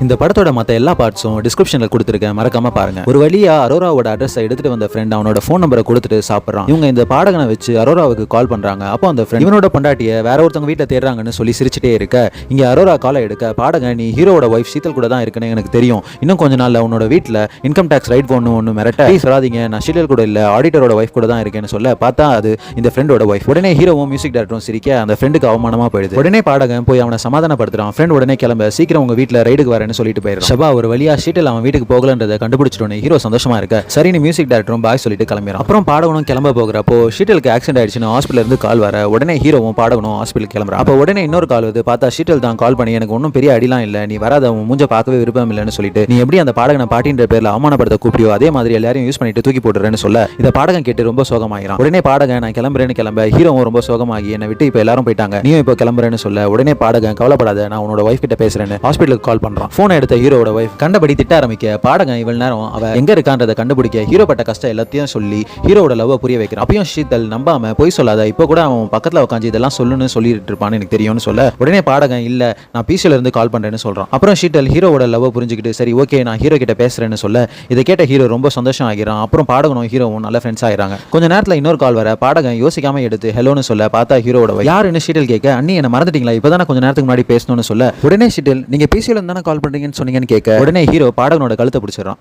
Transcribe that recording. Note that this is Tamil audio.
இந்த படத்தோட மற்ற எல்லா பார்ட்ஸும் டிஸ்கிரிப்ஷனில் கொடுத்துருக்கேன். மறக்காம பாருங்க. ஒரு வழியா அரோராவோட அட்ரஸை எடுத்துட்டு வந்த ஃப்ரெண்ட் அவனோட ஃபோன் நம்பரை கொடுத்துட்டு சாப்பிட்றான். இவங்க இந்த பாடகனை வச்சு அரோராவுக்கு கால் பண்றாங்க. அப்போ அந்த ஃப்ரெண்ட் இவனோட பொண்டாட்டியை வேற ஒருத்தவங்க வீட்டில் தேடுறாங்கன்னு சொல்லி சிரிச்சிட்டே இருக்க இங்க அரோரா காலை எடுக்க பாடகன் நீ ஹீரோவோட ஒய்ஃப் சீத்தல் கூட தான் இருக்குன்னு எனக்கு தெரியும். இன்னும் கொஞ்ச நாள்ல உன்னோட வீட்டில் இன்கம் டேக்ஸ் ரைட் ஒன்று ஒன்று மிரட்ட. "Please வராதீங்க நான் ஷீட்டல் கூட இல்லை ஆடிட்டரோட ஒய்ஃப் கூட தான் இருக்கேன்னு சொல்ல பார்த்தா அது இந்த ஃப்ரெண்டோட ஒய்ஃப் உடனே ஹீரோவும் மியூசிக் டேரக்டரும் சிரிக்க அந்த ஃப்ரெண்டுக்கு அவமானமா போயிடுது. உடனே பாடகன் போய் அவனை சமாதானப்படுத்துறான். ஃப்ரெண்ட் உடனே கிளம்ப சீக்கிரம் உங்க வீட்டில் ரைடுக்கு வரேன்னு சொல்லிட்டு போயிடும் ஷபா ஒரு வழியா ஷீட்டில் அவன் வீட்டுக்கு போகலன்றதை கண்டுபிடிச்சிட்டோன்னு ஹீரோ சந்தோஷமா இருக்க. சரின்னு மியூசிக் டேரக்டரும் பாய் சொல்லிட்டு கிளம்பிடும் அப்புறம் பாடகனும் கிளம்ப போகிறப்போ ஷீட்டலுக்கு ஆக்சிடென்ட் ஆயிடுச்சுன்னு ஹாஸ்பிட்டல் இருந்து கால் வர உடனே ஹீரோவும் பாடகனும் ஹாஸ்பிட்டல் கிளம்புறான். அப்போ உடனே இன்னொரு கால் வருது. பார்த்தா ஷீட்டல் தான் கால் பண்ணி எனக்கு ஒன்றும் பெரிய அடிலாம் இல்லை நீ வராத அவன் மூஞ்ச பார்க்கவே விருப்பம் இல்லைன்னு சொல்லிட்டு நீ எப்படி அந்த பாடகனை பாட்டின்ற பேரில் அவமானப்படுத்த கூப்பிடியோ அதே மாதிரி எல்லாரையும் யூஸ் பண்ணிட்டு தூக்கி போட்டுறேன்னு சொல்ல இதை பாடகன் கேட்டு ரொம்ப சோகமாயிரான் உடனே பாடகன் நான் கிளம்புறேன்னு கிளம்ப ஹீரோவும் ரொம்ப சோகமாகி என்னை விட்டு இப்போ எல்லாரும் போயிட்டாங்க. நீயும் இப்போ கிளம்புறேன்னு சொல்ல உடனே பாடகன் கவலைப்படாத நான் உன்னோட ஒய்ஃப் கிட்ட பேசுறேன்னு ஹாஸ்பிட்டலுக்கு கால் பண்ணுறான் போனை எடுத்த ஹீரோட ஒய்ஃப் கண்டபடி திட்ட ஆரம்பிக்க பாடகம் இவ்வளவு நேரம் அவ எங்க இருக்கான்றதை கண்டுபிடிக்க. ஹீரோ பட்ட கஷ்டம் எல்லாத்தையும் சொல்லி ஹீரோட லவ் புரிய வைக்கிறான். அப்பயும் ஷீதல் நம்பாம போய் சொல்லாத இப்போ கூட அவன் பக்கத்துல உட்காந்து இதெல்லாம் சொல்லுன்னு சொல்லிட்டு இருப்பான்னு எனக்கு தெரியும்னு சொல்ல உடனே பாடகன் இல்ல நான் பிசில இருந்து கால் பண்றேன்னு சொல்றான். அப்புறம் ஷீட்டல் ஹீரோவோட லவ் புரிஞ்சுக்கிட்டு சரி ஓகே நான் ஹீரோ கிட்ட பேசுறேன்னு சொல்ல. இதை கேட்ட ஹீரோ ரொம்ப சந்தோஷம் ஆகிறான். அப்புறம் பாடகனும் ஹீரோவும் நல்ல ஃப்ரெண்ட்ஸ் ஆகிறாங்க கொஞ்ச நேரத்துல இன்னொரு கால் வர பாடகம் யோசிக்காம எடுத்து ஹலோன்னு சொல்ல பார்த்தா ஹீரோட யாருன்னு? ஷீட்டல் கேட்க அண்ணி என்ன மறந்துட்டீங்களா? இப்பதான் கொஞ்ச நேரத்துக்கு முன்னாடி பேசணும்னு சொல்ல. உடனே ஷீட்டல் நீங்க பிசில இருந்தானே கால் பண்ணுறீங்கன்னு சொன்னீங்கன்னு கேட்க உடனே ஹீரோ பாடகனோட கழுத்தை பிடிச்சிடறான்.